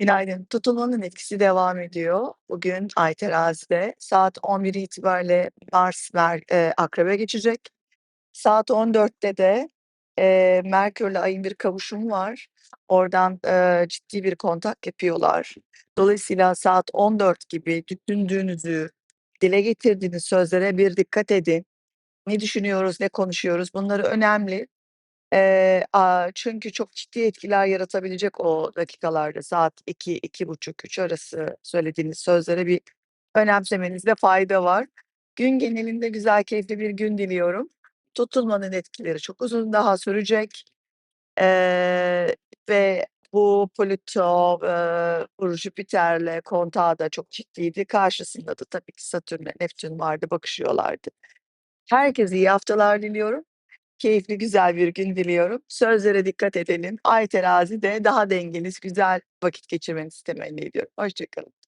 Günaydın. Tutulmanın etkisi devam ediyor. Bugün Ay Terazi'de. Saat 11 itibariyle Mars Mer eee, Akrep'e geçecek. Saat 14'te de, eee, Merkür'le Ay'ın bir kavuşumu var. Oradan, eee, ciddi bir kontak yapıyorlar. Dolayısıyla saat 14 gibi düşündüğünüzü, dile getirdiğiniz sözlere bir dikkat edin. Ne düşünüyoruz, ne konuşuyoruz? Bunları önemli. Eee, aaa, çünkü çok ciddi etkiler yaratabilecek o dakikalarda saat 2, 2.30-3 arası söylediğiniz sözlere bir önemsemenizde fayda var. Gün genelinde güzel, keyifli bir gün diliyorum. Tutulmanın etkileri çok uzun daha sürecek. Eee, ve bu Plüto, eee, bu Jüpiter'le kontağı da çok ciddiydi. Karşısında da tabii ki Satürn'le Neptün vardı, bakışıyorlardı. Herkese iyi haftalar diliyorum. Keyifli, güzel bir gün diliyorum. Sözlere dikkat edelim. Ay Terazi'de daha dengeniz, güzel vakit geçirmenizi temenni ediyorum. Hoşça kalın.